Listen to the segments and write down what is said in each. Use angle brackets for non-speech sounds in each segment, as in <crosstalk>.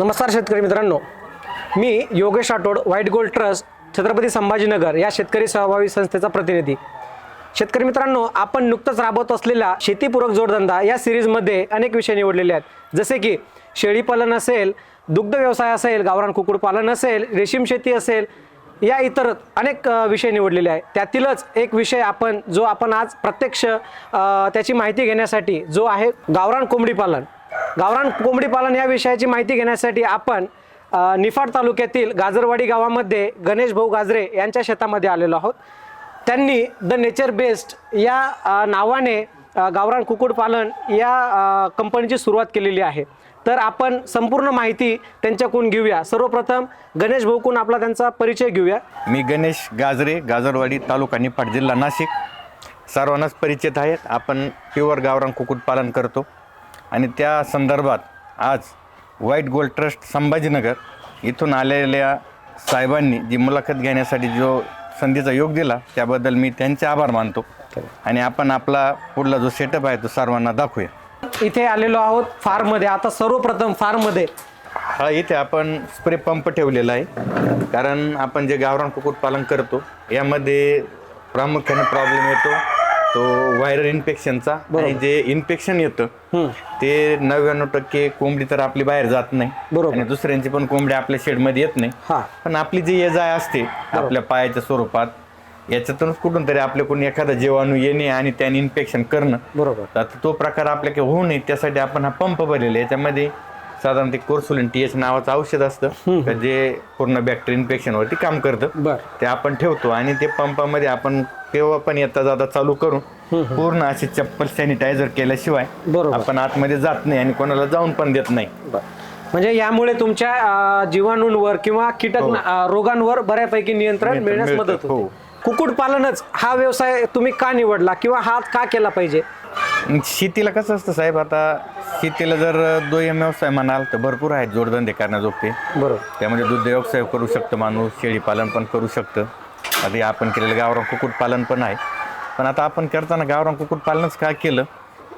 नमस्कार शेतकरी मित्रांनो. मी Yogesh Rathod white gold trust Chhatrapati Sambhajinagar या शेतकरी सहभागी संस्थेचा प्रतिनिधी. शेतकरी मित्रांनो आपण नुकतंच राबवत असलेला शेतीपूरक जोडधंदा या सिरीजमध्ये अनेक विषय निवडलेले आहेत. जसे की शेळीपालन असेल दुग्ध व्यवसाय असेल गावरान कुक्कुटपालन असेल रेशीम शेती असेल या इतर अनेक विषय निवडलेले आहेत. त्यातीलच एक विषय आपण जो आपण आज प्रत्यक्ष त्याची माहिती घेण्यासाठी जो आहे गावरान कोंबडी पालन. गावरान कोंबडी पालन या विषयाची माहिती घेण्यासाठी आपण निफाड तालुक्यातील गाजरवाडी गावामध्ये गणेश भाऊ गाजरे यांच्या शेतामध्ये आलेलो आहोत. त्यांनी द नेचर बेस्ट या नावाने गावरान कुक्कुटपालन या कंपनीची सुरुवात केलेली आहे. तर आपण संपूर्ण माहिती त्यांच्याकडून घेऊया. सर्वप्रथम गणेश भाऊकून आपला त्यांचा परिचय घेऊया. मी गणेश गाजरे गाजरवाडी तालुका निफाड जिल्हा नाशिक. सर्वांनाच परिचित आहेत. आपण प्युअर गावरान कुक्कुटपालन करतो. आणि त्या संदर्भात आज व्हाईट गोल्ड ट्रस्ट संभाजीनगर इथून आलेल्या साहेबांनी जी मुलाखत घेण्यासाठी जो संधीचा योग दिला त्याबद्दल मी त्यांचे आभार मानतो. आणि आपण आपला पुढला जो सेटअप आहे तो सर्वांना दाखवूया. इथे आलेलो आहोत फार्ममध्ये. आता सर्वप्रथम फार्ममध्ये. हा इथे आपण स्प्रे पंप ठेवलेला आहे. कारण आपण जे गावरान कुक्कुटपालन करतो यामध्ये प्रामुख्याने प्रॉब्लेम येतो. तो व्हायरल इन्फेक्शनचा आणि जे इन्फेक्शन येतं ते नव्याण्णव टक्के कोंबडी तर आपली बाहेर जात नाही. बरोबर. आणि दुसऱ्यांची पण कोंबडी आपल्या शेडमध्ये येत नाही. पण आपली जी ये जाय असते आपल्या पायाच्या स्वरूपात याच्यातूनच कुठून तरी आपल्याकडून एखादा जीवाणू येणे आणि त्याने इन्फेक्शन करणं. बरोबर. तर आता तो प्रकार आपल्याकडे होऊ नये त्यासाठी आपण हा पंप भरलेला याच्यामध्ये साधारण ते कोर्सुलिन टी एच नावाचं औषध असतं. जे पूर्ण बॅक्टेरिया इन्फेक्शनवरती काम करतं ते आपण ठेवतो आणि ते पंपामध्ये आपण केव्हा पण येता जाता चालू करून पूर्ण असे चप्पल सॅनिटायझर केल्याशिवाय बरोबर. आपण आतमध्ये जात नाही आणि कोणाला जाऊन पण देत नाही. म्हणजे यामुळे तुमच्या अ, जीवाणूंवर किंवा कीटक अ, रोगांवर बऱ्यापैकी नियंत्रण मिळण्यास मिळतं, मदत हो. होते कुक्कुटपालनच हा व्यवसाय तुम्ही का निवडला किंवा हा का केला पाहिजे? शेतीला कसं असतं साहेब आता शेतीला जर दुय्यम व्यवसाय म्हणाल तर भरपूर आहेत जोडधंदे करण्याजोगते. बरोबर. त्यामध्ये दूध व्यवसाय करू शकतं माणूस शेळीपालन पण करू शकतं. आधी आपण केलेलं गावरान कुक्कुटपालन पण आहे. पण आता आपण करताना गावरान कुक्कुटपालनच काय केलं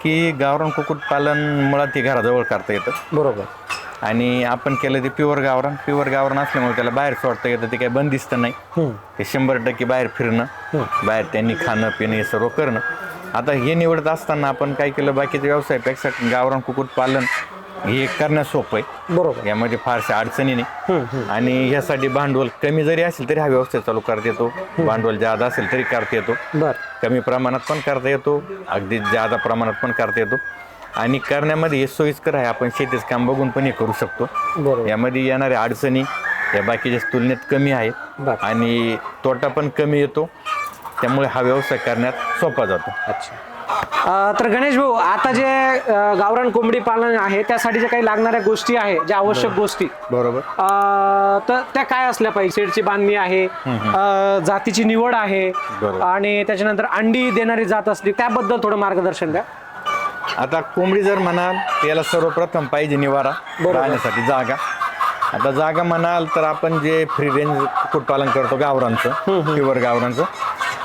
की गावरान कुक्कुटपालन मुळात ते घराजवळ करता येतं. बरोबर. आणि आपण केलं ते प्युअर गावरान. प्युअर गावरान असल्यामुळे त्याला बाहेर सोडता येतं ते काही बंदिस्त नाही. ते शंभर टक्के बाहेर फिरणं बाहेर त्यांनी खाणं पिणं हे सर्व करणं. आता हे निवडत असताना आपण काय केलं बाकीच्या व्यवसायापेक्षा गावरान कुक्कुटपालन हे करणं सोपं आहे. बरोबर. यामध्ये फारशा अडचणी नाही. आणि ह्यासाठी भांडवल कमी जरी असेल तरी हा व्यवसाय चालू करता येतो. भांडवल जादा असेल तरी करता येतो. बर. कमी प्रमाणात पण करता येतो. अगदी जादा प्रमाणात पण करता येतो. आणि करण्यामध्ये हे सोयीस्कर आहे. आपण शेतीचं काम बघून पण हे करू शकतो. बरोबर. यामध्ये येणाऱ्या अडचणी या बाकीच्या तुलनेत कमी आहेत. बर. आणि तोटा पण कमी येतो. त्यामुळे हा व्यवसाय करण्यात सोपा जातो. अच्छा. तर गणेश भाऊ आता जे गावरान कोंबडी पालन आहे त्यासाठी ज्या काही लागणाऱ्या गोष्टी आहे ज्या आवश्यक गोष्टी बरोबर. तर त्या काय असल्या पाहिजे? शेडची बांधणी आहे जातीची निवड आहे. आणि त्याच्यानंतर अंडी देणारी जात असली त्याबद्दल थोडं मार्गदर्शन द्या. आता कोंबडी जर म्हणाल याला सर्वप्रथम पाहिजे निवारा. राहण्यासाठी जागा. आता जागा म्हणाल तर आपण जे फ्री रेंज कुक्कुटपालन करतो गावरांचं प्युअर गावरांचं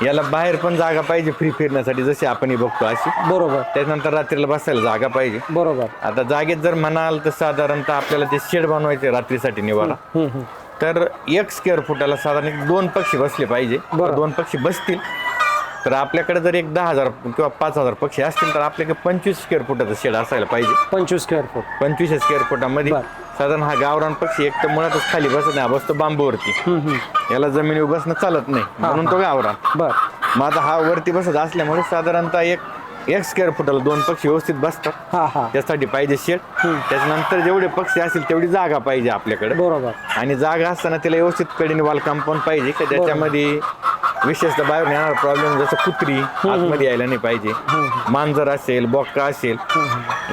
याला बाहेर पण जागा पाहिजे फ्री फिरण्यासाठी जशी आपण ही बघतो अशी. बरोबर. त्याच्यानंतर रात्रीला बसायला जागा पाहिजे. बरोबर. आता जागेत जर म्हणाल तर साधारणतः आपल्याला ते शेड बनवायचे रात्रीसाठी निवारा. तर एक स्क्वेअर फुटाला साधारण एक दोन पक्षी बसले पाहिजे. दोन पक्षी बसतील. तर आपल्याकडे जर एक दहा हजार किंवा पाच हजार पक्षी असतील तर आपल्याकडे पंचवीस स्क्वेअर फुटाचं शेड असायला पाहिजे. पंचवीस स्क्वेअर फूट पंचवीस स्क्वेअर फुटामध्ये. साधारण हा गावरान पक्षी एक तर मुळातच खाली बसत नाही हा बसतो बांबूवरती. याला जमिनीवर बसणं चालत नाही म्हणून तो गावरान. बर. मग आता हा वरती बसत असल्यामुळे साधारणतः एक एक स्क्वेअर फुटाला दोन पक्षी व्यवस्थित बसतात. हा हा. त्यासाठी पाहिजे शेड. त्याच्यानंतर जेवढे पक्षी असतील तेवढी जागा पाहिजे आपल्याकडे. बरोबर. आणि जागा असताना तिला व्यवस्थित कडेने वाल कंपाऊंड पाहिजे की ज्याच्यामध्ये विशेषतः बाहेर येणार प्रॉब्लेम जसं कुत्री आतमध्ये यायला नाही पाहिजे. मांजर असेल बोक्का असेल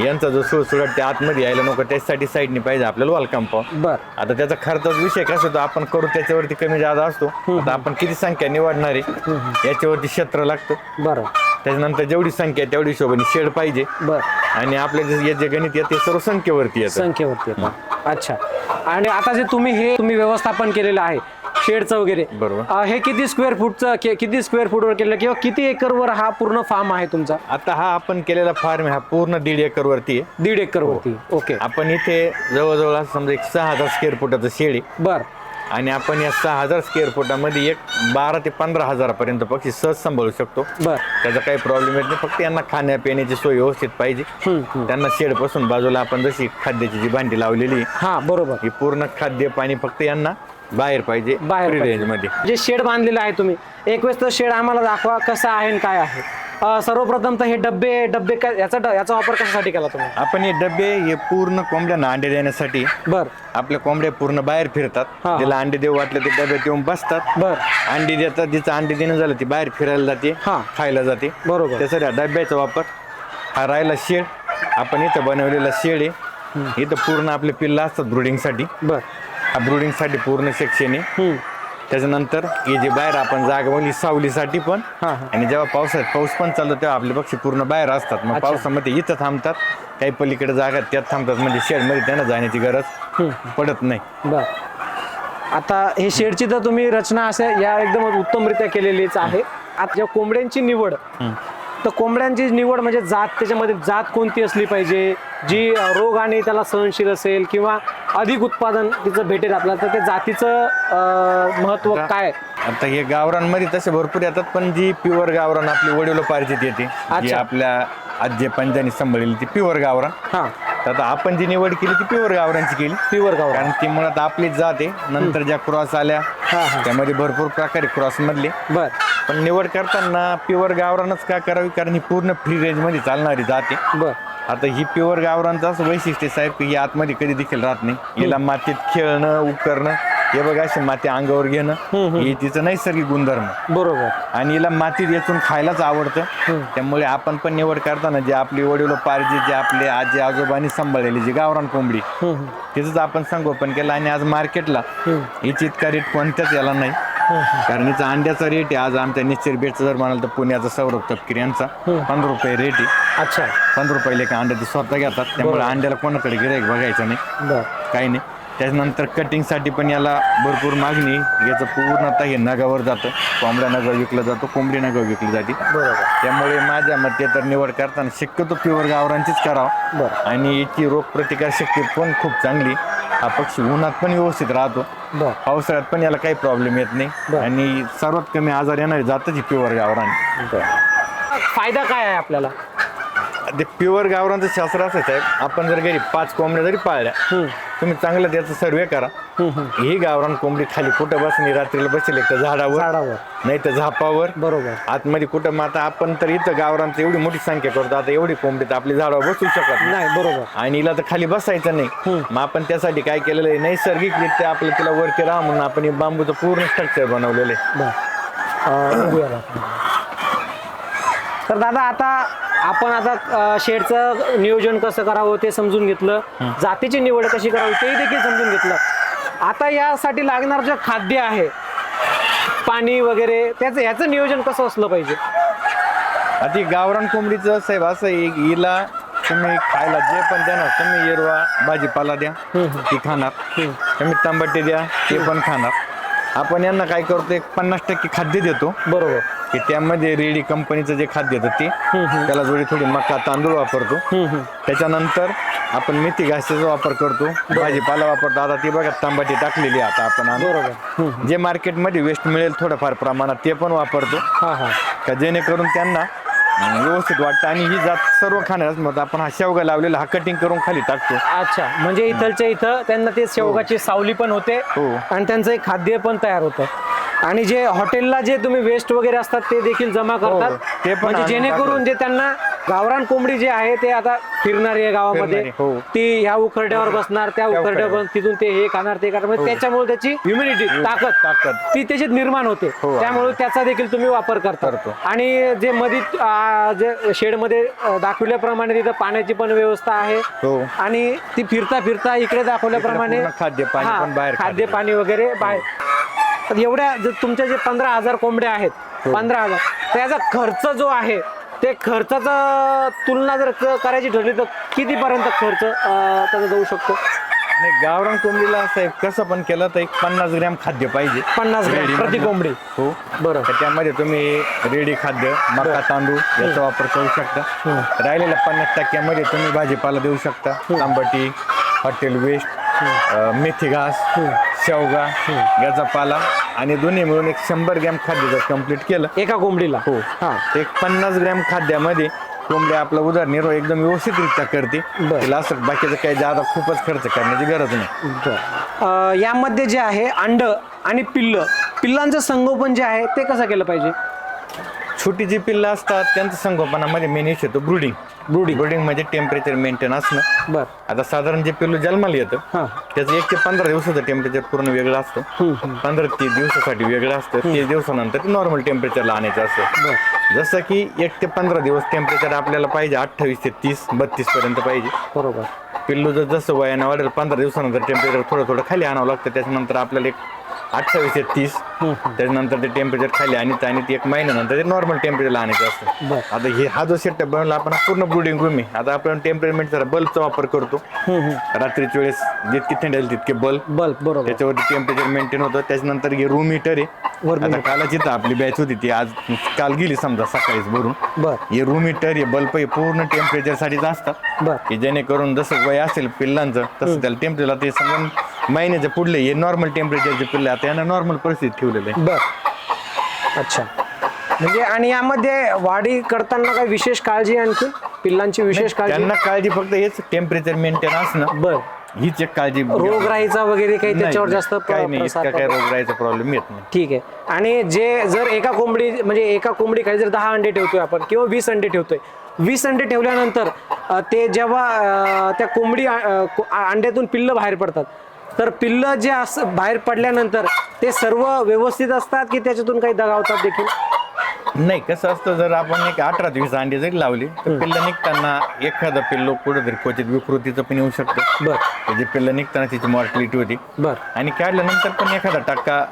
यांचा जो सुळसुळट ते आतमध्ये यायला नको त्याच्यासाठी साईडने पाहिजे आपल्याला वाल कंपाऊंड बर. आता त्याचा खर्चाचा विषय कसा होतो आपण करू त्याच्यावरती कमी जादा असतो. आता आपण किती संख्या निवडणार आहे याच्यावरती क्षेत्र लागतं. बर. त्याच्यानंतर जेवढी संख्या तेवढी हिशोबाने शेड पाहिजे. बर. आणि आपले जे जे गणित येते सर्व संख्येवरती येतं. संख्येवरती अच्छा. आणि आता जे तुम्ही हे तुम्ही व्यवस्थापन केलेलं आहे शेडचं वगैरे. बरोबर. अं, हे किती स्क्वेअर फूटचं कि- किती स्क्वेअर फूटवर केलं किंवा किती एकरवर हा पूर्ण फार्म आहे तुमचा? आता हा आपण केलेला फार्म हा पूर्ण दीड एकर वरती आहे. दीड एकर वरती ओके आपण इथे जवळजवळ असं समजा एक सहा हजार स्क्वेअर फुटाचं शेड आहे. बर. आणि आपण या सहा हजार स्क्वेअर फुटामध्ये एक बारा ते पंधरा हजारापर्यंत पक्षी सहज सांभाळू शकतो. बर. त्याचा काही प्रॉब्लेम येत नाही फक्त यांना खाण्यापिण्याची सोय व्यवस्थित पाहिजे. त्यांना शेडपासून बाजूला आपण जशी खाद्याची जी भांडी लावलेली आहे, हा बरोबर. ही पूर्ण खाद्य पाणी फक्त यांना बाहेर पाहिजे बाहेर. रेंजमध्ये. जे शेड बांधलेलं आहे तुम्ही एक वेळेस तर शेड आम्हाला दाखवा कसं आहे आणि काय आहे. अं, सर्वप्रथम तर हे डब्बे डब्बे याचा ड- याचा वापर कशासाठी केला तुम्ही? आपण हे डबे हे पूर्ण कोंबड्यांना अंडे देण्यासाठी बर. आपल्या कोंबड्या पूर्ण बाहेर फिरतात. हा. ज्याला अंडे देऊ वाटलं ते डब्यात येऊन बसतात. बर. अंडी देतात जिचं अंडी देणं झालं ती बाहेर फिरायला जाते हा. खायला जाते. बरोबर. त्यासाठी हा डब्याचा वापर. हा राहिला शेड. आपण इथं बनवलेला शेड आहे. इथं पूर्ण आपले पिल्लं असतात ब्रुडिंगसाठी बर. हा ब्रुडिंगसाठी पूर्ण सेक्शन आहे. हम्म. त्याच्यानंतर हे जे बाहेर आपण जागा बनली सावलीसाठी पण. आणि जेव्हा पावसाळ्यात पाऊस पण चालतो तेव्हा आपले पक्षी पूर्ण बाहेर असतात. मग. पावसामध्ये इथं थांबतात काही पलीकडे जागा त्यात थांबतात. म्हणजे शेडमध्ये त्यांना जाण्याची गरज पडत नाही. आता हे शेडची तर तुम्ही रचना असं या एकदम उत्तमरित्या केलेलीच आहे. आता कोंबड्यांची निवड. तर कोंबड्यांची निवड म्हणजे जात त्याच्यामध्ये जात कोणती असली पाहिजे? जी रोग आणि त्याला सहनशील असेल किंवा अधिक उत्पादन तिचं भेटेल आपल्याला तर त्या जातीचं आता- काय? आता हे गावरांमध्ये तसे भरपूर येतात पण जी प्युअर गावरान आपली वडिलोपार्जित येते जी. आपल्या आजी पंजानी सांभाळलेली ती प्युअर गावरान. हा. तर आता आपण जी निवड केली ती प्युअर गावरांची केली. प्युअर गाव कारण ती मुळात आपलीच जाते नंतर ज्या क्रॉस आल्या हा, हा. त्यामध्ये भरपूर प्रकारे क्रॉस मधले. बर. पण निवड करताना प्युअर गावरानच का करावी? कारण ही पूर्ण फ्री रेंजमध्ये चालणारी जाते बर. आता ही प्युअर गावरांचं असं वैशिष्ट्य साहेब की ही आतमध्ये कधी देखील राहत नाही. हिला मातीत खेळणं उकरणं हे बघा अशी माती अंगावर घेणं ही तिचं नैसर्गिक गुणधर्म. बरोबर. आणि हिला मातीत येचून खायलाच आवडतं. त्यामुळे आपण पण निवड करताना जे आपली वडील पारजी जे आपले आजी आजोबांनी सांभाळलेली जी गावरान कोंबडी तिचंच आपण संगोपन केलं आणि आज मार्केटला हिची इतका रेट कोणत्याच याला नाही. कारण हिचा अंड्याचा रेट आहे. आज आमच्या निश्चित बेटचा जर म्हणाल तर पुण्याचा सौरभ तपकीर यांचा पंधरा रुपये रेट आहे. अच्छा. पंधरा रुपये लेखा अंडा ते स्वतः घेतात. त्यामुळे अंड्याला कोणाकडे गिरायक बघायचं नाही. काही नाही. त्याच्यानंतर कटिंगसाठी पण याला भरपूर मागणी. याचं पूर्णतः हे नगावर जातं. कोंबड्या नगा विकलं जातं कोंबडी नगा विकली जाते. बरोबर. त्यामुळे माझ्या मते तर निवड करताना शक्यतो प्युअर गावरांचीच करावं. बरं. आणि याची रोगप्रतिकार शक्ती पण खूप चांगली हा पक्षी उन्हात पण व्यवस्थित राहतो. बर. पावसाळ्यात पण याला काही प्रॉब्लेम येत नाही. बरं. आणि सर्वात कमी आजार येणारी जातच ही प्युअर गावरान. फायदा काय आहे आपल्याला? ते प्युअर गावरांचं शास्त्र असं आहे साहेब. आपण जर घरी पाच कोंबड्या जरी पाळल्या तुम्ही चांगलं त्याचं सर्वे करा. ही गावरान कोंबडी खाली कुठं बसली रात्रीला बसेल एक तर झाडावर? झाडावर. नाही तर झापावर. बरोबर. आतमध्ये कुठं मग आता आपण तर इथं गावरांचं एवढी मोठी संख्या करतो आता एवढी कोंबडी तर आपली झाडावर बसू शकत नाही. नाही बरोबर. आणि हिला तर खाली बसायचं नाही. मग आपण त्यासाठी काय केलेलं आहे नैसर्गिकरित्या आपलं तिला वरती राहा म्हणून आपण हे बांबूचं पूर्ण स्ट्रक्चर बनवलेलं आहे. बर. अं, बघूया आपण. तर दादा आता आपण आता शेडचं नियोजन कसं करावं ते समजून घेतलं. जातीची निवड कशी करावी तेही देखील समजून घेतलं. आता यासाठी लागणार जे खाद्य आहे पाणी वगैरे त्याचं ह्याचं नियोजन कसं असलं पाहिजे? ही गावरान कोंबडीचं साहेब असं आहे की हिला तुम्ही खायला जे पण द्या ना तुम्ही येरवा भाजीपाला द्या ती खाणार. तुम्ही तंबाटे द्या ते पण खाणार. आपण यांना काय करतो एक पन्नास टक्के खाद्य देतो. बरोबर. की त्यामध्ये रेडी कंपनीचं जे खाद्य येतं ते त्याला जोडी थोडी मका तांदूळ वापरतो. त्याच्यानंतर आपण मेथी घासाचा वापर करतो. भाजीपाला वापरतो. आता ती बघा तांबाटी टाकलेली आता आपण. बरोबर. जे मार्केटमध्ये वेस्ट मिळेल थोडंफार प्रमाणात ते पण वापरतो. हा हा. का जेणेकरून त्यांना व्यवस्थित वाटतं. आणि ही जात सर्व खाण्यास मग आपण हा शेवगा लावलेला हा कटिंग करून खाली टाकतो. अच्छा. म्हणजे इथलच्या इथं त्यांना ते शेवगाची सावली पण होते हो. आणि त्यांचं एक खाद्य पण तयार होतं. आणि जे हॉटेलला जे तुम्ही वेस्ट वगैरे असतात ते देखील जमा करतात हो, ते पण म्हणजे जेणेकरून. जे त्यांना गावरान कोंबडी जे आहे ते आता फिरणारी आहे गावामध्ये फिरणारी, हो. ती ह्या उखरड्यावर बसणार त्या त्या उखरड्यावर उखरड्यावर. तिथून ते हे खाणार ते खाणार म्हणजे त्याच्यामुळे त्याची ह्युमिनिटी ताकद ताकद. ती त्याच्यात निर्माण होते हो. त्यामुळे त्याचा देखील तुम्ही वापर करता करतो. आणि जे मध्ये जे शेडमध्ये अं, दाखवल्याप्रमाणे तिथं पाण्याची पण व्यवस्था आहे हो. आणि ती फिरता फिरता इकडे दाखवल्याप्रमाणे पूर्ण खाद्य पाणी हा, पण बाहेर खाद्य. पाणी वगैरे बाहेर तर एवढ्या जर तुमच्या जे पंधरा हजार कोंबड्या आहेत हो. पंधरा हजार त्याचा खर्च जो आहे ते खर्चाचा तुलना जर करायची ठरली तर कितीपर्यंत खर्च त्याचा जाऊ शकतो? नाही गावरान कोंबडीला साहेब कसं पण केलं तर एक पन्नास ग्रॅम खाद्य पाहिजे. पन्नास ग्रॅम प्रति. कोंबडी. हो. बरं. त्यामध्ये तुम्ही रेडी खाद्य मका तांदूळ याचा वापर करू शकता. राहिलेल्या पन्नास टक्क्यामध्ये तुम्ही भाजीपाला देऊ शकता. तांबटी हॉटेल वेस्ट मेथी घास शेवगा याचा पाला आणि दोन्ही मिळून एक शंभर ग्रॅम खाद्य जर कंप्लीट केलं. एका कोंबडीला? हो. हा. एक पन्नास ग्रॅम खाद्यामध्ये कोंबडी आपला उदरनिर्वाह एकदम व्यवस्थितरित्या करते. तिला असं बाकीचं काही जादा खूपच खर्च करण्याची गरज नाही. यामध्ये जे आहे अंड आणि पिल्ल पिल्लांचं संगोपन जे आहे ते कसं केलं पाहिजे? छोटी जी पिल्लं असतात त्यांचं संगोपनामध्ये मेन इशू येतो ब्रुडिंग ब्रुडिंग ब्रुडिंग म्हणजे टेम्परेचर मेंटेन असणं. बर. आता साधारण जे पिल्लू जन्माला येतं हां. त्याचं एक ते पंधरा दिवसाचं टेम्परेचर पूर्ण वेगळं असतं. पंधरा ते दिवसासाठी वेगळं असतं. तीस दिवसानंतर नॉर्मल टेम्परेचरला आणायचं असतं. जसं की एक ते पंधरा दिवस टेम्परेचर आपल्याला पाहिजे अठ्ठावीस ते तीस बत्तीस पर्यंत पाहिजे. बरोबर. पिल्लू जर जसं वयानं वाढेल पंधरा दिवसानंतर टेम्परेचर थोडं थोडं खाली आणावं लागतं. त्याच्यानंतर आपल्याला एक अठ्ठावीस ते तीस. त्याच्यानंतर ते टेम्परेचर खाली आणि आणि ते एक महिन्यानंतर ते नॉर्मल टेम्परेचरला आणायचं असतं. आता हे हा जो सेटअप बनवला आपण पूर्ण ब्रुडिंग रूम आहे. आता आपण टेम्परेचर बल्बचा वापर करतो. रात्रीच्या वेळेस जितकी थंडी आली तितके बल्ब बल्ब बरोबर. त्याच्यावरती टेम्परेचर मेंटेन होतं. त्याच्यानंतर हे रूम हीटर आहे. आता कालच इथं आपली बॅच होती. ती आज काल गेली समजा सकाळीच भरून. बर. हे रूम हीटर हे बल्ब हे पूर्ण टेम्परेचर साठीच असतात. बर. की जेणेकरून जसं वय असेल पिल्लांचं तसं त्याला टेम्परेचर ते समजा महिन्याच्या पुढले हे नॉर्मल टेम्परेचरचे पिल्ले आता यांना नॉर्मल परिस्थिती ठेवलेलं आहे. बर. अच्छा. म्हणजे आणि यामध्ये वाढी करताना काही विशेष काळजी आणखी? पिल्लांची विशेष काळजी? त्यांना काळजी फक्त हेच टेम्परेचर मेंटेन असणं. बर. हीच एक काळजी रोगराईचा वगैरे काही त्याच्यावर जास्त प्र- काही नाही प्रसार इतका काही पडतो? रोगराईचा प्रॉब्लेम येत नाही. ठीक आहे. आणि जे जर एका कोंबडी म्हणजे एका कोंबडीखाली जर दहा अंडे ठेवतोय आपण किंवा वीस अंडे ठेवतोय वीस अंडे ठेवल्यानंतर अ, ते जेव्हा अ, त्या कोंबडी अ, को- आ- अंड्यातून पिल्ल बाहेर पडतात तर पिल्ल जे अस बाहेर पडल्यानंतर ते सर्व व्यवस्थित असतात की त्याच्यातून काही दगावतात देखील? नाही कसं असतं जर आपण एक अठरा ते वीस अंडी जरी लावली तर पिल्लं निघताना एखादं पिल्लो कुठेतरी क्वचित विकृतीचं पण येऊ शकतं. बर. त्याची पिल्लं निघताना तिची मॉर्टिलिटी होती. बर. आणि काढल्यानंतर पण एखादा टक्का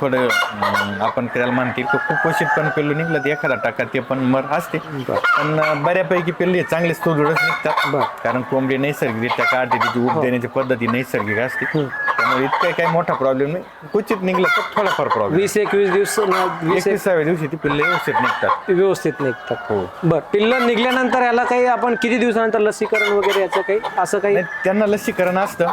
थोडं अं, आपण त्याला म्हणते तो कुपोषित पण पिल्लू निघलं तर एखादा टक्का ते पण मर असते. पण अं, बऱ्यापैकी पिल्ली चांगले सुदृढच बर. निघतात कारण कोंबडी नैसर्गिकरित्या काढते तिची हो. उब देण्याची पद्धती नैसर्गिक असते. त्यामुळे इतकं काही मोठा प्रॉब्लेम नाही. क्वचित निघलं तर थोडाफार प्रॉब्लेम वीस एकवीस दिवस न- वीस एक एकविसाव्या दिवशी ती पिल्ले व्यवस्थित निघतात. व्यवस्थित निघतात. हो. बर पिल्ल निघल्यानंतर याला काही आपण किती दिवसानंतर लसीकरण वगैरे याचं काही असं काही? नाही, त्यांना लसीकरण असतं.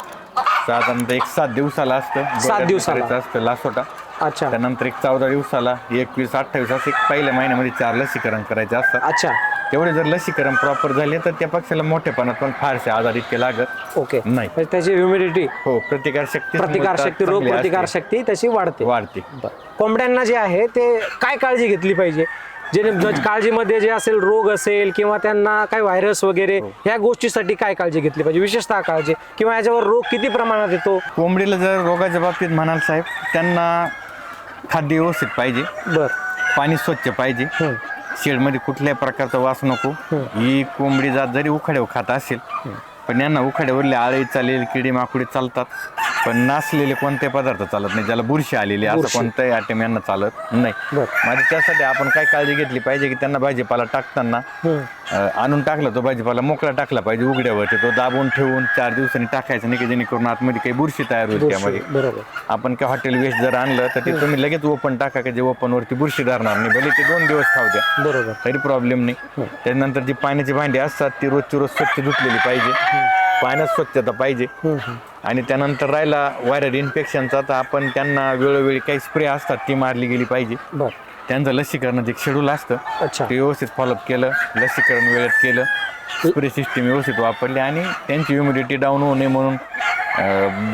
साधारणतः एक सात दिवसाला असतं. गोळ्या दिवसाला. असतं लासोटा अच्छा. त्यानंतर एक चौदा दिवसाला एकवीस अठ्ठावीस असं एक पहिल्या महिन्यामध्ये चार लसीकरण करायचे असतात अच्छा. तेवढे जर लसीकरण प्रॉपर झाले तर त्या पक्षाला मोठेपणात पण फारसे आजार इतके लागत ओके. नाही. म्हणजे त्याची ह्युमिडिटी हो प्रतिकार शक्ती प्रतिकार शक्ती रोग प्रतिकार शक्ती त्याची वाढते. वाढते. कोंबड्यांना जे आहे ते काय काळजी घेतली पाहिजे? जे ज- काळजीमध्ये जे असेल रोग असेल किंवा त्यांना काय व्हायरस वगैरे ह्या गोष्टीसाठी काय काळजी घेतली पाहिजे? विशेषतः काळजी. किंवा याच्यावर रोग किती प्रमाणात येतो? कोंबडीला जर रोगाच्या बाबतीत म्हणाल साहेब त्यांना खाद्य व्यवस्थित पाहिजे. बर. पाणी स्वच्छ पाहिजे. शेडमध्ये कुठल्याही प्रकारचा वास नको. ही. कोंबडी जात जरी उखाड्यावर खात असेल पण यांना उखाड्यावरले आळे चालेल किडी माकुडी चालतात. पण नासलेले कोणते पदार्थ चालत नाही ज्याला बुरशी आलेली असं बुरशी. कोणताही आयटम यांना चालत नाही. बर. माझी त्यासाठी आपण काय काळजी घेतली पाहिजे की त्यांना भाजीपाला टाकताना अं, आणून टाकला तो भाजीपाला मोकळा टाकला पाहिजे उघड्यावरती तो दाबून ठेवून चार दिवसांनी टाकायचा नाही की जेणेकरून आतमध्ये काही बुरशी तयार होईल त्यामध्ये. बरोबर. आपण काय हॉटेल वेस्ट जर आणलं तर ते तुम्ही लगेच ओपन टाका की जे ओपन वरती बुरशी धरणार नाही. भले ते दोन दिवस खाऊ द्या. बरोबर. तरी प्रॉब्लेम नाही. त्यानंतर जी पाण्याची भांडी असतात ती रोजची रोज स्वच्छ धुतलेली पाहिजे. पाण्यात स्वच्छता पाहिजे. आणि त्यानंतर राहिला व्हायरल इन्फेक्शनचा. तर आपण त्यांना वेळोवेळी काही स्प्रे असतात ती मारली गेली पाहिजे. त्यांचं लसीकरणाचं एक शेड्यूल असतं. ते व्यवस्थित फॉलोअप केलं लसीकरण वेळेत केलं. स्प्रे सिस्टीम व्यवस्थित वापरली आणि त्यांची ह्युमिडिटी डाऊन होऊ नये म्हणून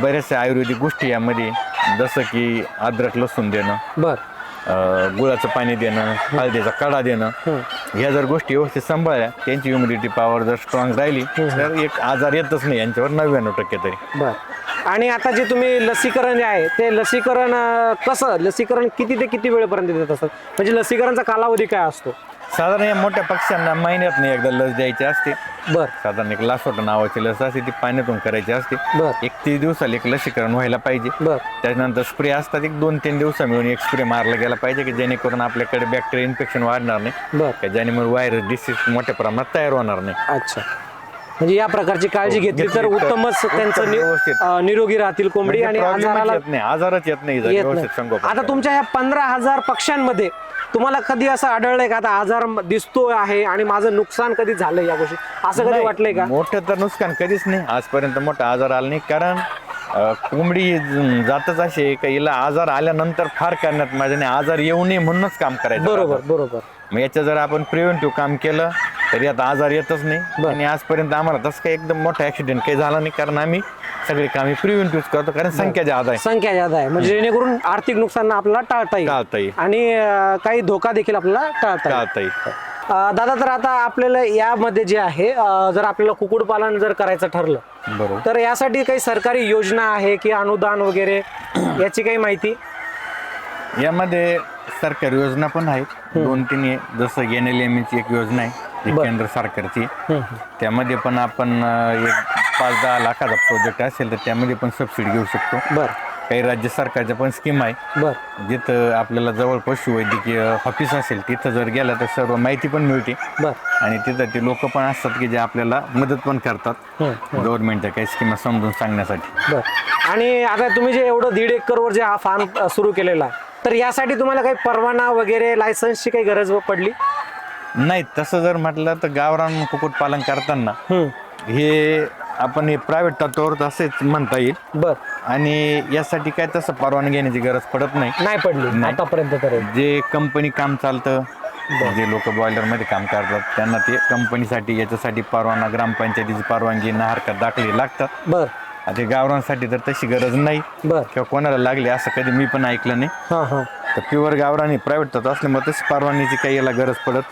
बऱ्याचशा आयुर्वेदिक गोष्टी यामध्ये जसं की अद्रक लसूण देणं गुळाचं पाणी देणं हळदीचा कडा देणं ह्या जर गोष्टी व्यवस्थित सांभाळल्या त्यांची ह्युमिडिटी पॉवर जर स्ट्रॉंग राहिली तर एक आजार येतच नाही यांच्यावर नव्याण्णव टक्के तरी. बर. आणि आता जे तुम्ही लसीकरण जे आहे ते लसीकरण अं, कसं? लसीकरण किती ते किती वेळेपर्यंत देत असतात? म्हणजे लसीकरणचा कालावधी काय असतो? साधारण या मोठ्या पक्ष्यांना महिन्यात नाही एकदा लस द्यायची असते. बर. साधारण एक लासोटा नावाची लस असते ती पाण्यातून करायची असते. बर. एक तीस दिवसाला एक लसीकरण व्हायला पाहिजे. बर. त्याच्यानंतर स्प्रे असतात एक दोन तीन दिवसा मिळून एक स्प्रे मारला गेला पाहिजे की जेणेकरून आपल्याकडे बॅक्टेरिया इन्फेक्शन वाढणार नाही. बर. का ज्यामुळे व्हायरस डिसीज मोठ्या प्रमाणात तयार होणार नाही. अच्छा. म्हणजे या प्रकारची काळजी हो, घेतली तर घेतली तर उत्तमच त्यांचं नि- व्यवस्थित. अं, निरोगी राहतील कोंबडी म्हणजे आणि आजाराला येत नाही आजारच येत नाही जर येत व्यवस्थित नाही संगोपन आता. तुमच्या ह्या पंधरा हजार पक्ष्यांमध्ये तुम्हाला कधी असं आढळलंय का? आता आजार दिसतोय आहे आणि माझं नुकसान कधी झालंय या गोष्टी? असं कधी वाटलंय का? मोठं तर नुकसान कधीच नाही. आजपर्यंत मोठा आजार आला नाही. कारण अं, कोंबडी जातच आहे का हिला आजार आल्यानंतर फार करण्यात माझ्या नाही. आजार येऊ नये म्हणूनच काम करायचं बरोबर. बरोबर. मग याचं जर आपण प्रिव्हेंटिव्ह काम केलं तरी आता आजार येतच नाही. आणि आजपर्यंत आम्हाला तसं काही एकदम मोठा ऍक्सिडेंट काही झाला नाही. कारण आम्ही सगळे कामे प्रिव्हेंटिव्ह करतो कारण संख्या ज्यादा आहे. संख्या जादा आहे. म्हणजे जेणेकरून आर्थिक नुकसान आपल्याला टाळता येईल. टाळता येईल. आणि अं, काही धोका देखील आपल्याला टाळता येईल. टाळता येईल. अं, दादा तर आता आपल्याला यामध्ये जे आहे अं, जर आपल्याला कुक्कुटपालन जर करायचं ठरलं बरोबर. तर यासाठी काही सरकारी योजना आहे की अनुदान वगैरे याची काही माहिती? यामध्ये सरकारी योजना पण आहेत. दोन तीन आहे. जसं एन एल एम ची एक योजना आहे जी बरं. केंद्र सरकारची. त्यामध्ये पण आपण अं, एक पाच दहा लाखाचा प्रोजेक्ट असेल तर त्यामध्ये पण सबसिडी घेऊ शकतो. बर. काही राज्य सरकारच्या पण स्कीम आहे. बर. जिथं आपल्याला जवळ पशुवैद्यकीय ऑफिस असेल तिथं जर गेलं तर सर्व माहिती पण मिळते. बर. आणि तिथं ते लोक पण असतात की जे आपल्याला मदत पण करतात. गव्हर्नमेंटच्या काही स्कीमा समजून सांगण्यासाठी. बर. आणि आता तुम्ही जे एवढं दीड एकरवर जे हा फार्म सुरू केलेला आहे तर यासाठी तुम्हाला काही परवाना वगैरे लायसन्सची काही गरज पडली? नाही तसं जर म्हटलं तर गावरान कुक्कुटपालन करताना हे आपण हे प्रायव्हेट तत्वावर असेच म्हणता येईल. बर. आणि यासाठी काय तसं परवानगी घेण्याची गरज पडत नाही. नाही पडली. नाही. आतापर्यंत तर जे कंपनी काम चालतं जे लोक बॉयलरमध्ये काम करतात त्यांना ते कंपनीसाठी याच्यासाठी परवाना ग्रामपंचायतीची परवानगी हरकत दाखली लागतात. बर. आता गावरांसाठी तर तशी गरज नाही. बर. किंवा कोणाला लागली असं कधी मी पण ऐकलं नाही. हां हां. तर प्युअर गावरानी प्रायव्हेट तत्व असल्यामुळे तशी परवानगीची काही याला गरज पडत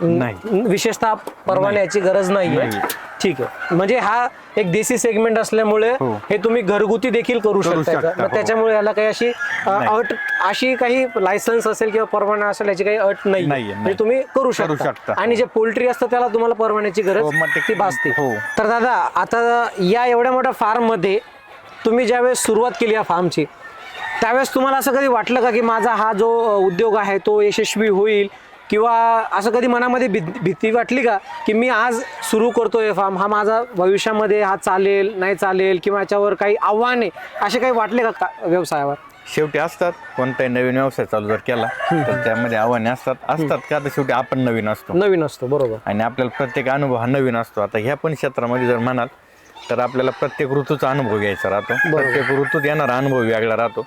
नाही विशेषतः परवान्याची गरज नाहीये नाही. ठीक आहे म्हणजे हा एक देसी सेगमेंट असल्यामुळे हो. हे तुम्ही घरगुती देखील करू शकता मग हो. त्याच्यामुळे याला काही अशी अट अशी काही लायसन्स असेल किंवा परवाना असेल याची काही अट नाही म्हणजे नाही. तुम्ही करू शकता आणि. जे पोल्ट्री असतं त्याला तुम्हाला परवान्याची गरज हो, ते- भासते. तर दादा आता या एवढ्या मोठ्या फार्ममध्ये तुम्ही ज्यावेळेस सुरुवात केली या फार्मची त्यावेळेस तुम्हाला असं कधी वाटलं का की माझा हा जो उद्योग आहे तो यशस्वी होईल किंवा असं कधी मनामध्ये भी- भीती वाटली का की मी आज सुरू करतोय फार्म हा माझा भविष्यामध्ये हा चालेल नाही चालेल किंवा याच्यावर काही आव्हाने असे काही वाटले का व्यवसायावर? शेवटी असतात कोणताही नवीन व्यवसाय चालू जर केला तर त्यामध्ये आव्हाने असतात. असतात का तर शेवटी आपण नवीन असतो. नवीन असतो बरोबर. आणि आपल्याला प्रत्येक अनुभव हा नवीन असतो. आता ह्या पण क्षेत्रामध्ये जर म्हणाल तर आपल्याला प्रत्येक ऋतूचा अनुभव घ्यायचा राहतो. प्रत्येक ऋतूत येणारा अनुभव वेगळा राहतो.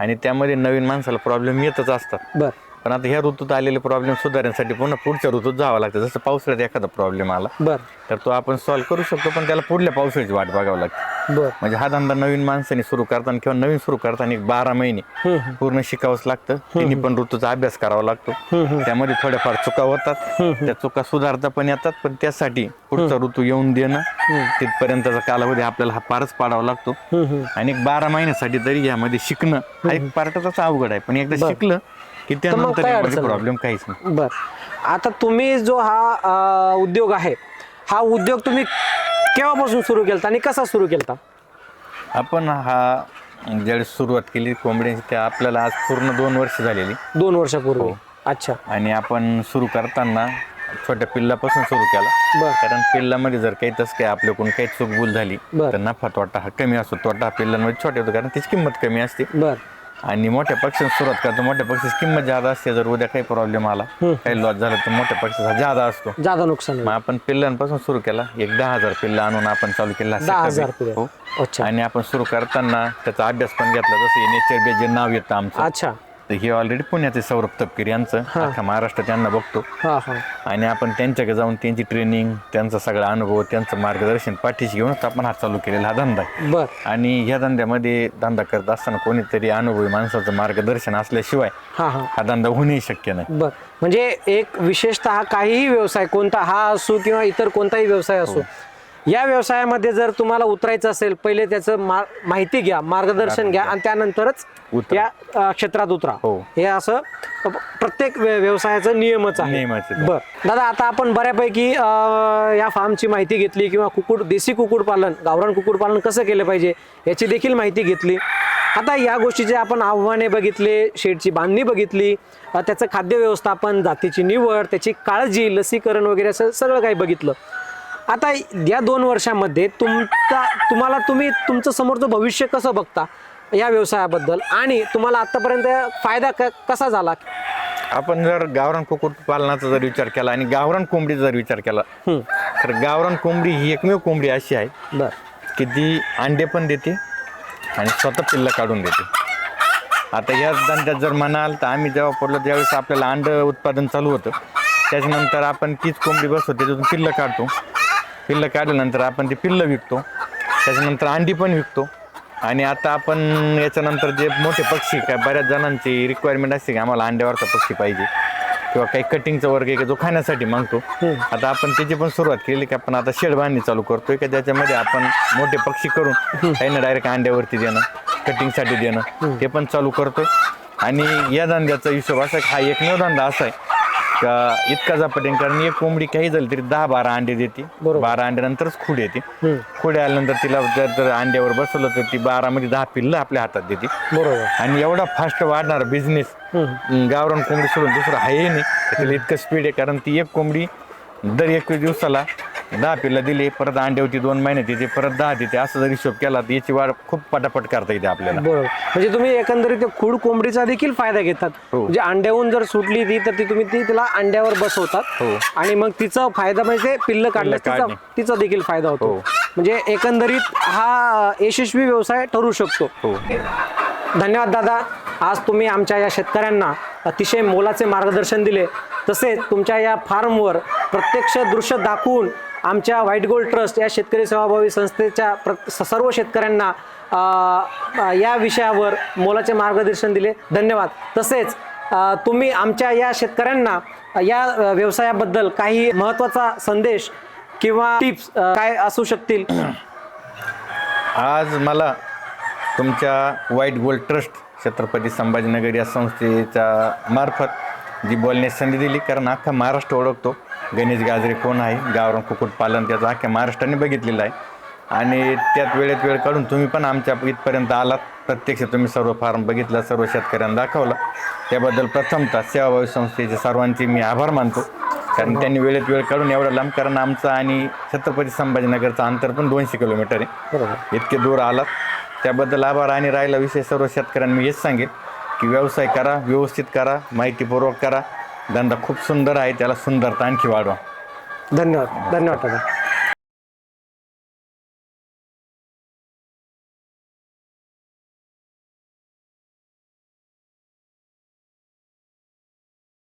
आणि त्यामध्ये नवीन माणसाला प्रॉब्लेम येतच असतात. बर. पण आता ह्या ऋतूत आलेले प्रॉब्लेम सुधारण्यासाठी पुन्हा पुढच्या ऋतूत जावं लागतं. जसं पावसाळ्यात एखादा प्रॉब्लेम आला बर. तर तो आपण सॉल्व्ह करू शकतो पण त्याला पुढल्या पावसाळ्याची वाट बघावं लागते. बर. म्हणजे हा धंदा नवीन माणसाने सुरू करताना किंवा नवीन सुरू करताना एक बारा महिने पूर्ण शिकावंच लागतं. त्यांनी पण ऋतूचा अभ्यास करावा लागतो. त्यामध्ये थोड्याफार चुका होतात. त्या चुका सुधारता पण येतात पण त्यासाठी पुढचा ऋतू येऊन देणं तिथपर्यंतचा कालावधी आपल्याला हा पारच पाडावा लागतो. आणि एक बारा महिन्यासाठी तरी यामध्ये शिकणं हा एक पार्टच अवघड आहे. पण एकदा शिकलं की त्यानंतर काय अडचण. प्रॉब्लेम काहीच नाही. बर. आता तुम्ही जो हा अ, उद्योग आहे हा उद्योग तुम्ही केव्हापासून सुरू केलता आणि कसा सुरू केलता? आपण हा ज्यावेळेस सुरुवात केली कोंबड्यांची त्या आपल्याला आज पूर्ण दोन वर्ष झालेली. दोन वर्षापूर्वी. अच्छा. आणि आपण सुरू करताना छोट्या पिल्लापासून सुरू केला. बर. कारण पिल्लामध्ये जर काही तसं काही आपल्याकडून काही चूकभूल झाली बर. तर नफा तोटा हा कमी असतो. तोटा हा पिल्लांमध्ये छोटे होतो कारण त्याची किंमत कमी असते. बर. आणि मोठ्या पक्षांची सुरुवात करतो मोठ्या पक्षाची किंमत जादा असते जर उद्या काही प्रॉब्लेम आला काही लॉस झाला तर मोठ्या पक्षाचा जादा असतो जादा नुकसान मग. आपण पिल्लांपासून सुरू केला एक दहा हजार पिल्ला आणून आपण चालू केला दहा हजार. हो. अच्छा आणि आपण सुरू करताना त्याचा अभ्यास पण घेतला जसं नेचर बेज जे नाव येतं आमचं अच्छा तर हे ऑलरेडी पुण्याचे सौरभ तपकीर यांचं अख्खा महाराष्ट्र त्यांना बघतो. हा हा. आणि आपण त्यांच्याकडे जाऊन त्यांची ट्रेनिंग त्यांचा सगळा अनुभव त्यांचं मार्गदर्शन पाठीशी घेऊनच आपण हा चालू केलेला हा धंदा आहे. बर. आणि ह्या धंद्यामध्ये धंदा करत असताना कोणीतरी अनुभवी माणसाचं मार्गदर्शन असल्याशिवाय हा हा. हा धंदा होणंही शक्य नाही. बर. म्हणजे एक विशेषतः काहीही व्यवसाय कोणता हा असो किंवा इतर कोणताही व्यवसाय असो या व्यवसायामध्ये जर तुम्हाला उतरायचं असेल पहिले त्याचं मा- माहिती घ्या मार्गदर्शन घ्या आणि त्यानंतरच. या क्षेत्रात उतरा हो. हे असं प्रत्येक व्य- व्यवसायाचं नियमच आहे. बर दादा आता आपण बऱ्यापैकी या फार्मची माहिती घेतली किंवा कुकुड देशी कुक्कुटपालन गावरान कुक्कुटपालन कसं केलं पाहिजे याची देखील माहिती घेतली आता या गोष्टीचे आपण आव्हाने बघितले शेडची बांधणी बघितली त्याचं खाद्य व्यवस्थापन जातीची निवड त्याची काळजी लसीकरण वगैरे असं सगळं काही बघितलं आता या दोन वर्षामध्ये तुमचा तुम्हाला तुम्ही तुमचं समोरचं भविष्य कसं बघता या व्यवसायाबद्दल? आणि तुम्हाला आतापर्यंत फायदा क कसा झाला? आपण जर गावरान कुक्कुटपालनाचा जर विचार केला आणि गावरान कोंबडीचा जर विचार केला हं. तर गावरान कोंबडी ही एकमेव कोंबडी अशी आहे बर. की ती अंडे पण देते आणि स्वतः पिल्लं काढून देते. आता या धंद्यात जर म्हणाल तर आम्ही जेव्हा पडलो त्यावेळेस आपल्याला अंड उत्पादन चालू होतं. त्याच्यानंतर आपण तीच कोंबडी बसवतो त्याच्यातून पिल्लं काढतो. पिल्लं काढल्यानंतर आपण ते पिल्लं विकतो. त्याच्यानंतर अंडी पण विकतो. आणि आता आपण याच्यानंतर जे मोठे पक्षी काय बऱ्याच जणांची रिक्वायरमेंट असते की आम्हाला अंड्यावरचा पक्षी पाहिजे. किंवा काही कटिंगचा वर्ग आहे जो खाण्यासाठी मागतो. आता आपण त्याची पण सुरुवात केली की आपण आता शेड बांधणी चालू करतोय की ज्याच्यामध्ये आपण मोठे पक्षी करून त्यांना डायरेक्ट अंड्यावरती देणं कटिंगसाठी देणं ते पण चालू करतोय. आणि या धंद्याचा हिशोब असा हा एकमेव धंदा असा आहे. का इतका झपाट्याने कारण एक कोंबडी काही झाली तरी दहा बारा अंडे देते. बारा अंड्यानंतरच खुड येते. खुड आल्यानंतर तिला जर जर अंड्यावर बसवलं तर ती बारामध्ये दहा पिल्लं आपल्या हातात देते. बरोबर. आणि एवढा फास्ट वाढणारा बिझनेस गावरान कोंबडी सोडून दुसरं आहे नाही. त्याला इतकं स्पीड आहे कारण ती एक कोंबडी दर एकवीस दिवसाला दहा पिल्ला दिली परत अंडे होती दोन महिन्यात येते परत दहा देते असं जर हिशोब केला तर याची वाढ खूप पटापट करता येते आपल्याला. बरोबर. म्हणजे तुम्ही एकंदरीत खूड कोंबडीचा देखील फायदा घेतात. हो. म्हणजे अंड्याहून जर सुटली ती तर ती तुम्ही ती तिला अंड्यावर बसवतात. हो. आणि मग तिचा फायदा म्हणजे पिल्ल काढण्यास तिचा काढणे. तिचा देखील फायदा होतो. हो. म्हणजे एकंदरीत हा यशस्वी व्यवसाय ठरू शकतो. हो. धन्यवाद दादा. आज तुम्ही आमच्या या शेतकऱ्यांना अतिशय मोलाचे मार्गदर्शन दिले. तसेच तुमच्या या फार्मवर प्रत्यक्ष दृश्य दाखवून आमच्या व्हाईट गोल्ड ट्रस्ट या शेतकरी सेवाभावी संस्थेच्या प्र सर्व शेतकऱ्यांना या विषयावर मोलाचे मार्गदर्शन दिले. धन्यवाद. तसेच तुम्ही आमच्या या शेतकऱ्यांना या व्यवसायाबद्दल काही महत्त्वाचा संदेश किंवा टिप्स काय असू शकतील? <clears throat> आज मला तुमच्या white gold trust Chhatrapati Sambhajinagar या संस्थेच्या मार्फत जी बोलण्याची संधी दिली कारण अख्खा महाराष्ट्र ओळखतो. गणेश गाजरे कोण आहे? गावरान कुक्कुटपालन त्याचं अख्ख्या महाराष्ट्राने बघितलेलं आहे. आणि त्यात वेळेत वेळ काढून तुम्ही पण आमच्या इथपर्यंत आलात. प्रत्यक्ष तुम्ही सर्व फार्म बघितला सर्व शेतकऱ्यांना दाखवला. त्याबद्दल प्रथमतः सेवाभावी संस्थेचे सर्वांचे मी आभार मानतो. कारण त्यांनी वेळेत वेळ काढून एवढं लांब कारण आमचं आणि छत्रपती संभाजीनगरचं अंतर पण दोनशे किलोमीटर आहे. बरोबर. इतके दूर आलात. त्याबद्दल आभार आणि राहिला विषय सर्व शेतकऱ्यांना मी हेच सांगेन की व्यवसाय करा व्यवस्थित करा माहितीपूर्वक करा. धंदा खूप सुंदर आहे त्याला सुंदरता आणखी वाढवा. धन्यवाद धन्यवाद दादा.